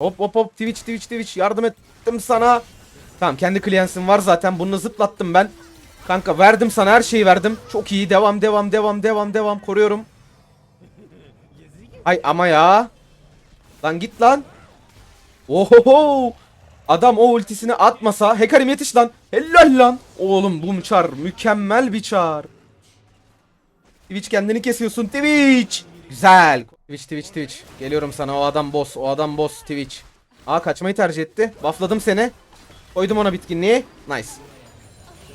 Hop hop hop Twitch Twitch Twitch yardım ettim sana. Tamam kendi kliensin var zaten bunu zıplattım ben. Kanka verdim sana her şeyi verdim. Çok iyi devam devam devam devam devam koruyorum. Ay ama ya. Lan git lan. Ohoho. Adam o ultisini atmasa Hekarim yetiş lan. Helal lan. Oğlum bu çar mükemmel bir çar. Twitch kendini kesiyorsun Twitch. Güzel. Twitch Twitch Twitch. Geliyorum sana o adam boss. O adam boss Twitch. Aa kaçmayı tercih etti. Buffladım seni. Koydum ona bitkinliği. Nice.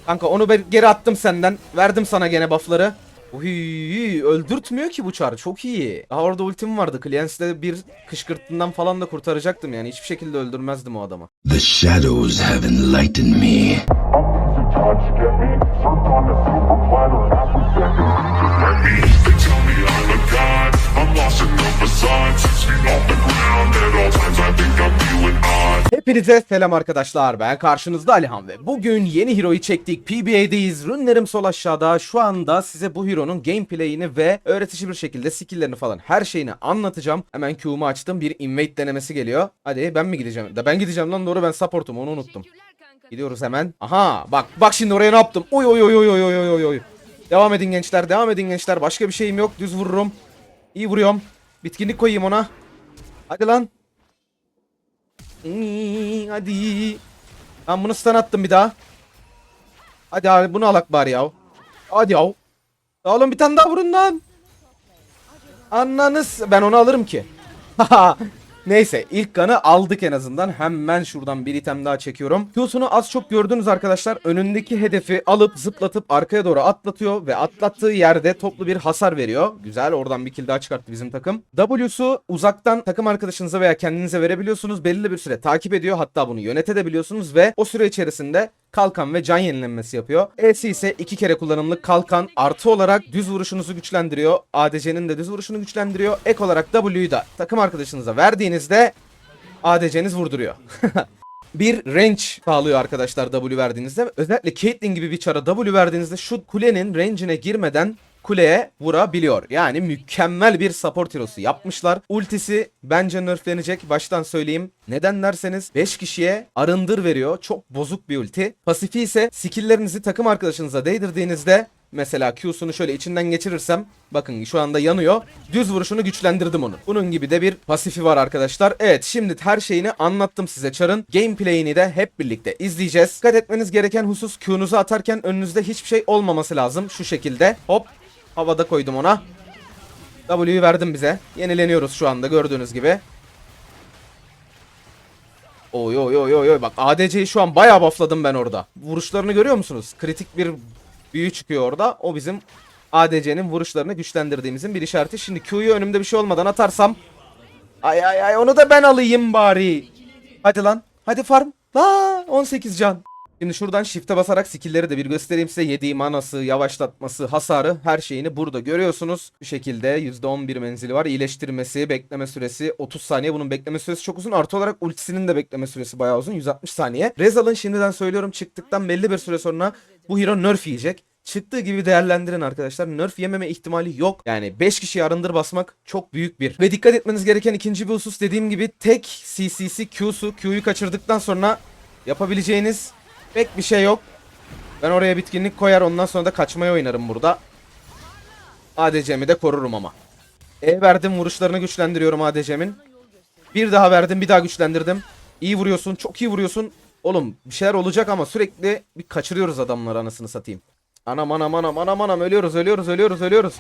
Kanka onu ben geri attım senden. Verdim sana gene buffları. Uy, öldürtmüyor ki bu çar. Çok iyi. Daha orada ultim vardı. Clans'te bir kışkırtından falan da kurtaracaktım yani. Hiçbir şekilde öldürmezdim o adamı. The shadows have enlightened me. Hepinize selam arkadaşlar. Ben karşınızda Alihan ve bugün yeni hero'yu çektik. PBA'deyiz. Rünlerim sol aşağıda. Şu anda size bu hero'nun gameplay'ini ve öğretici bir şekilde skill'lerini falan her şeyini anlatacağım. Hemen Q'umu açtım. Bir invade denemesi geliyor. Hadi ben mi gideceğim? Da ben gideceğim lan doğru ben supportum onu unuttum. Gidiyoruz hemen. Aha bak bak şimdi oraya ne yaptım? Oy oy oy oy oy oy oy oy. Devam edin gençler devam edin gençler. Başka bir şeyim yok. Düz vururum. İyi vuruyorum. Bitkinlik koyayım ona. Hadi lan. Hadi. Ben bunu stun attım bir daha. Hadi abi bunu alak bari ya. Hadi yav. Ya Oğlum bir tane daha vurun lan. Ananız ben onu alırım ki. Neyse ilk kanı aldık en azından. Hemen şuradan bir item daha çekiyorum. Q'sunu az çok gördünüz arkadaşlar. Önündeki hedefi alıp zıplatıp arkaya doğru atlatıyor ve atlattığı yerde toplu bir hasar veriyor. Güzel oradan bir kill daha çıkarttı bizim takım. W'su uzaktan takım arkadaşınıza veya kendinize verebiliyorsunuz. Belirli bir süre takip ediyor. Hatta bunu yönetebiliyorsunuz ve o süre içerisinde kalkan ve can yenilenmesi yapıyor. E'si ise iki kere kullanımlı kalkan artı olarak düz vuruşunuzu güçlendiriyor. ADC'nin de düz vuruşunu güçlendiriyor. Ek olarak W'yu da takım arkadaşınıza verdiğinizde ADC'niz vurduruyor. bir range sağlıyor arkadaşlar W verdiğinizde. Özellikle Caitlyn gibi bir çara W verdiğinizde şu kulenin range'ine girmeden kuleye vurabiliyor. Yani mükemmel bir support hero'su yapmışlar. Ultisi bence nerflenecek. Baştan söyleyeyim. Neden derseniz 5 kişiye arındır veriyor. Çok bozuk bir ulti. Pasifi ise skill'lerinizi takım arkadaşınıza değdirdiğinizde Mesela Q'sunu şöyle içinden geçirirsem bakın şu anda yanıyor. Düz vuruşunu güçlendirdim onu. Bunun gibi de bir pasifi var arkadaşlar. Evet şimdi her şeyini anlattım size Char'ın. Gameplay'ini de hep birlikte izleyeceğiz. Dikkat etmeniz gereken husus Q'nuzu atarken önünüzde hiçbir şey olmaması lazım. Şu şekilde hop havada koydum ona. W'yu verdim bize. Yenileniyoruz şu anda gördüğünüz gibi. Oy oy oy oy oy bak ADC'yi şu an bayağı buffladım ben orada. Vuruşlarını görüyor musunuz? Kritik bir büyü çıkıyor orada. O bizim ADC'nin vuruşlarını güçlendirdiğimizin bir işareti. Şimdi Q'yu önümde bir şey olmadan atarsam Ay ay ay onu da ben alayım bari. Hadi lan. Hadi farm. La 18 can. Şimdi şuradan shift'e basarak skill'leri de bir göstereyim size. Yediği manası, yavaşlatması, hasarı her şeyini burada görüyorsunuz. Bu şekilde %11 menzili var. İyileştirmesi, bekleme süresi 30 saniye. Bunun bekleme süresi çok uzun. Artı olarak ultisinin de bekleme süresi bayağı uzun. 160 saniye. Rezal'ın şimdiden söylüyorum çıktıktan belli bir süre sonra bu hero nerf yiyecek. Çıktığı gibi değerlendirin arkadaşlar. Nerf yememe ihtimali yok. Yani 5 kişiyi arındır basmak çok büyük bir. Ve dikkat etmeniz gereken ikinci bir husus dediğim gibi tek CC'si Q'su. Q'yu kaçırdıktan sonra yapabileceğiniz pek bir şey yok. Ben oraya bitkinlik koyar ondan sonra da kaçmaya oynarım burada. ADC'mi de korurum ama. E verdim vuruşlarını güçlendiriyorum ADC'min. Bir daha verdim bir daha güçlendirdim. İyi vuruyorsun çok iyi vuruyorsun. Oğlum bir şeyler olacak ama sürekli bir kaçırıyoruz adamları anasını satayım. Anam anam anam anam anam ölüyoruz ölüyoruz ölüyoruz ölüyoruz.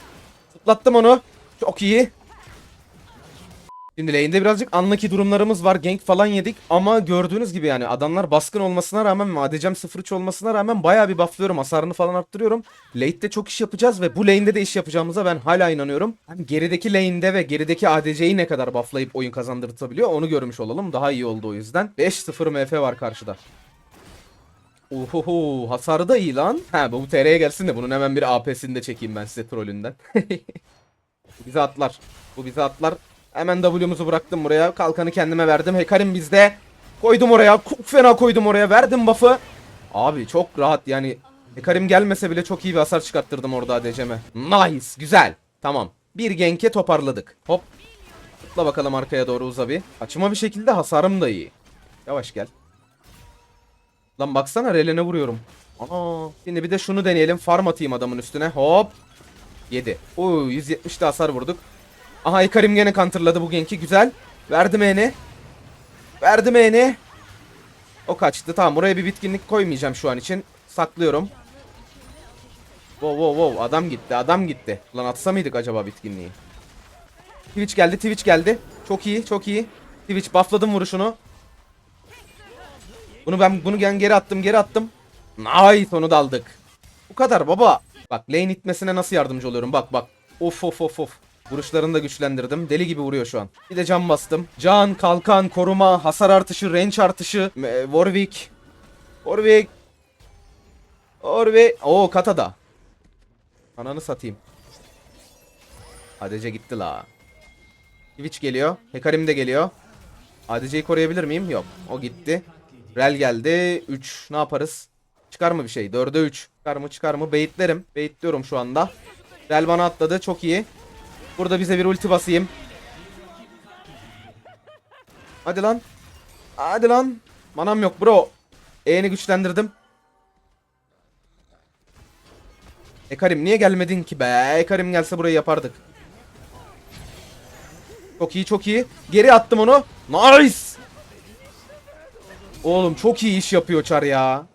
Zıplattım onu. Çok iyi. Şimdi lane'de birazcık anlaki durumlarımız var. Gank falan yedik ama gördüğünüz gibi yani adamlar baskın olmasına rağmen ve ADC'm 0-3 olmasına rağmen bayağı bir bufflıyorum. Hasarını falan arttırıyorum. Late'de çok iş yapacağız ve bu lane'de de iş yapacağımıza ben hala inanıyorum. Hem gerideki lane'de ve gerideki ADC'yi ne kadar bufflayıp oyun kazandırtabiliyor onu görmüş olalım. Daha iyi oldu o yüzden. 5-0 MF var karşıda. Ohoho hasarı da iyi lan. Ha bu TR'ye gelsin de bunun hemen bir AP'sini de çekeyim ben size trollünden. bize atlar. Bu bize atlar. Hemen W'muzu bıraktım buraya. Kalkanı kendime verdim. Hekarim bizde. Koydum oraya. Çok fena koydum oraya. Verdim buff'ı. Abi çok rahat yani. Hekarim gelmese bile çok iyi bir hasar çıkarttırdım orada ADC'me. Nice. Güzel. Tamam. Bir genke toparladık. Hop. Zıpla bakalım arkaya doğru uza bir. Açma bir şekilde hasarım da iyi. Yavaş gel. Lan baksana relene vuruyorum. Ana. Şimdi bir de şunu deneyelim. Farm atayım adamın üstüne. Hop. 7. Oo 170 de hasar vurduk. Aha Ikarim gene counterladı bu genki. Güzel. Verdim eni. Verdim eni. O kaçtı. Tamam buraya bir bitkinlik koymayacağım şu an için. Saklıyorum. Wow wow wow adam gitti adam gitti. Lan atsa mıydık acaba bitkinliği? Twitch geldi Twitch geldi. Çok iyi çok iyi. Twitch buffladım vuruşunu. Bunu ben bunu geri attım geri attım. Nice onu da aldık. Bu kadar baba. Bak lane itmesine nasıl yardımcı oluyorum bak bak. Of of of of. Vuruşlarını da güçlendirdim. Deli gibi vuruyor şu an. Bir de can bastım. Can, kalkan, koruma, hasar artışı, range artışı. e, Warwick. Warwick. Warwick. Oo katada. Ananı satayım. ADC gitti la. Twitch geliyor. Hekarim de geliyor. ADC'yi koruyabilir miyim? Yok. O gitti. Rel geldi. 3. Ne yaparız? Çıkar mı bir şey? 4'e 3. Çıkar mı çıkar mı? Baitlerim. Baitliyorum şu anda. Rel bana atladı. Çok iyi. Burada bize bir ulti basayım. Hadi lan. Hadi lan. Manam yok bro. E'ni güçlendirdim. Ekarim niye gelmedin ki be? Ekarim gelse burayı yapardık. Çok iyi çok iyi. Geri attım onu. Nice. Oğlum çok iyi iş yapıyor Çar ya.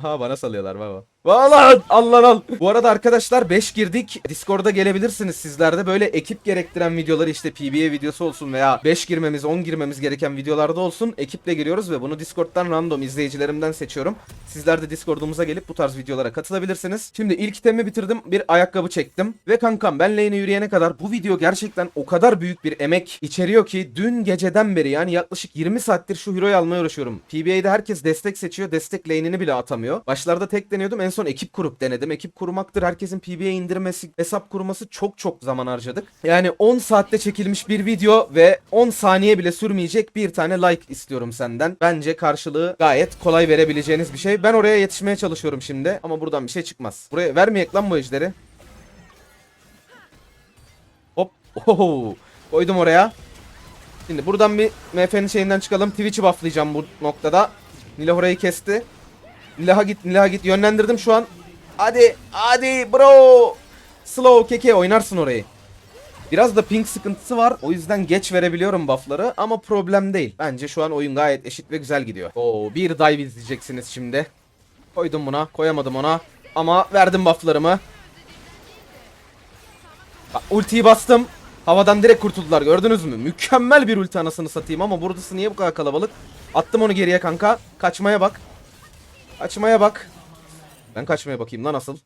Ha bana salıyorlar baba. Valla al lan al. Bu arada arkadaşlar 5 girdik. Discord'a gelebilirsiniz sizler de. Böyle ekip gerektiren videoları işte PBA videosu olsun veya 5 girmemiz 10 girmemiz gereken videolarda olsun. Ekiple giriyoruz ve bunu Discord'dan random izleyicilerimden seçiyorum. Sizler de Discord'umuza gelip bu tarz videolara katılabilirsiniz. Şimdi ilk itemi bitirdim. Bir ayakkabı çektim. Ve kankam ben lane'e yürüyene kadar bu video gerçekten o kadar büyük bir emek içeriyor ki dün geceden beri yani yaklaşık 20 saattir şu hero'yu almaya uğraşıyorum. PBA'de herkes destek seçiyor. Destek lane'ini bile atamıyor. Başlarda tek deniyordum. En son ekip kurup denedim. Ekip kurmaktır. Herkesin PBA indirmesi, hesap kurması çok çok zaman harcadık. Yani 10 saatte çekilmiş bir video ve 10 saniye bile sürmeyecek bir tane like istiyorum senden. Bence karşılığı gayet kolay verebileceğiniz bir şey. Ben oraya yetişmeye çalışıyorum şimdi ama buradan bir şey çıkmaz. Buraya vermeyek lan bu ejderi. Hop. Oho. Koydum oraya. Şimdi buradan bir MF'nin şeyinden çıkalım. Twitch'i bufflayacağım bu noktada. Nila orayı kesti. Nilaha git, Nilaha git. Yönlendirdim şu an. Hadi, hadi bro. Slow keke oynarsın orayı. Biraz da ping sıkıntısı var. O yüzden geç verebiliyorum buffları ama problem değil. Bence şu an oyun gayet eşit ve güzel gidiyor. Oo, bir dive izleyeceksiniz şimdi. Koydum buna, koyamadım ona. Ama verdim bufflarımı. Bak, ultiyi bastım. Havadan direkt kurtuldular gördünüz mü? Mükemmel bir ulti anasını satayım ama buradası niye bu kadar kalabalık? Attım onu geriye kanka. Kaçmaya bak. Kaçmaya bak. Ben kaçmaya bakayım lan asıl.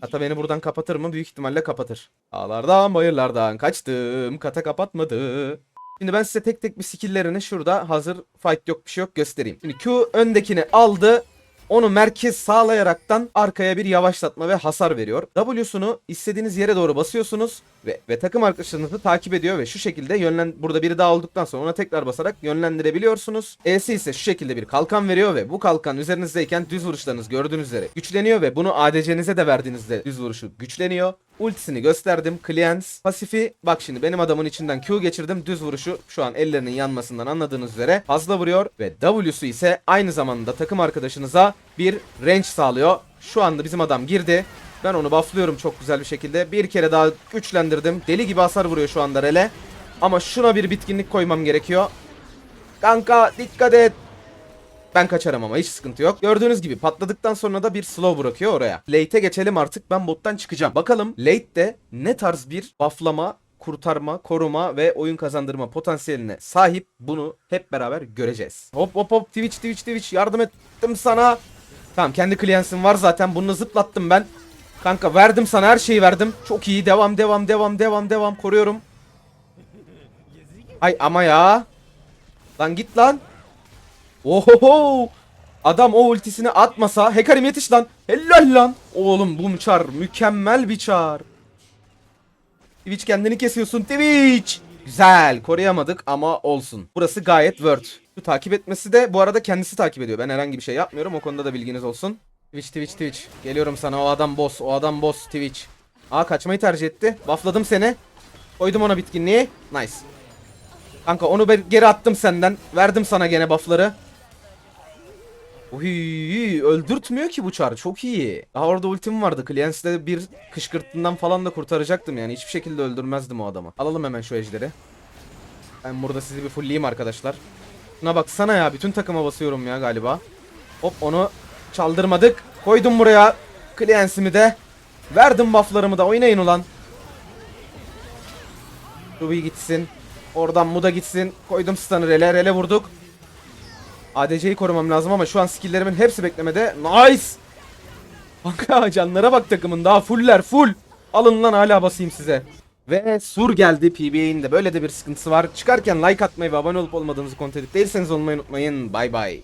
Hatta beni buradan kapatır mı? Büyük ihtimalle kapatır. Dağlardan bayırlardan kaçtım. Kata kapatmadı. Şimdi ben size tek tek bir skill'lerini şurada hazır fight yok bir şey yok göstereyim. Şimdi Q öndekini aldı. Onu merkez sağlayaraktan arkaya bir yavaşlatma ve hasar veriyor. W'sunu istediğiniz yere doğru basıyorsunuz ve, ve takım arkadaşlarınızı takip ediyor ve şu şekilde yönlen burada biri daha olduktan sonra ona tekrar basarak yönlendirebiliyorsunuz. E'si ise şu şekilde bir kalkan veriyor ve bu kalkan üzerinizdeyken düz vuruşlarınız gördüğünüz üzere güçleniyor ve bunu ADC'nize de verdiğinizde düz vuruşu güçleniyor. Ultisini gösterdim. Cleanse. Pasifi bak şimdi benim adamın içinden Q geçirdim. Düz vuruşu şu an ellerinin yanmasından anladığınız üzere fazla vuruyor. Ve W'su ise aynı zamanda takım arkadaşınıza bir range sağlıyor. Şu anda bizim adam girdi. Ben onu bufflıyorum çok güzel bir şekilde. Bir kere daha güçlendirdim. Deli gibi hasar vuruyor şu anda Rele. Ama şuna bir bitkinlik koymam gerekiyor. Kanka dikkat et. Ben kaçarım ama hiç sıkıntı yok. Gördüğünüz gibi patladıktan sonra da bir slow bırakıyor oraya. Late'e geçelim artık ben bottan çıkacağım. Bakalım late'de ne tarz bir bufflama, kurtarma, koruma ve oyun kazandırma potansiyeline sahip bunu hep beraber göreceğiz. Hop hop hop Twitch Twitch Twitch yardım ettim sana. Tamam kendi kliensim var zaten bunu zıplattım ben. Kanka verdim sana her şeyi verdim. Çok iyi devam devam devam devam devam koruyorum. Ay ama ya. Lan git lan. Ohoho! Adam o ultisini atmasa Hekarim yetiş lan. Helal lan. Oğlum bu çar mükemmel bir çar. Twitch kendini kesiyorsun Twitch. Güzel koruyamadık ama olsun. Burası gayet word. Şu takip etmesi de bu arada kendisi takip ediyor. Ben herhangi bir şey yapmıyorum. O konuda da bilginiz olsun. Twitch Twitch Twitch. Geliyorum sana o adam boss. O adam boss Twitch. Aa kaçmayı tercih etti. Buffladım seni. Koydum ona bitkinliği. Nice. Kanka onu geri attım senden. Verdim sana gene buffları. Uy, öldürtmüyor ki bu çar. Çok iyi. Daha orada ultim vardı. Clans'te bir kışkırtından falan da kurtaracaktım yani. Hiçbir şekilde öldürmezdim o adamı. Alalım hemen şu ejderi. Ben burada sizi bir fullleyeyim arkadaşlar. Şuna baksana ya. Bütün takıma basıyorum ya galiba. Hop onu çaldırmadık. Koydum buraya. Clans'imi de. Verdim bufflarımı da. Oynayın ulan. Ruby gitsin. Oradan bu da gitsin. Koydum stun'ı rele rele vurduk. ADC'yi korumam lazım ama şu an skill'lerimin hepsi beklemede. Nice! Kanka canlara bak takımın daha fuller full. Alın lan hala basayım size. Ve Sur geldi PBA'nin de böyle de bir sıkıntısı var. Çıkarken like atmayı ve abone olup olmadığınızı kontrol edip değilseniz olmayı unutmayın. Bay bay.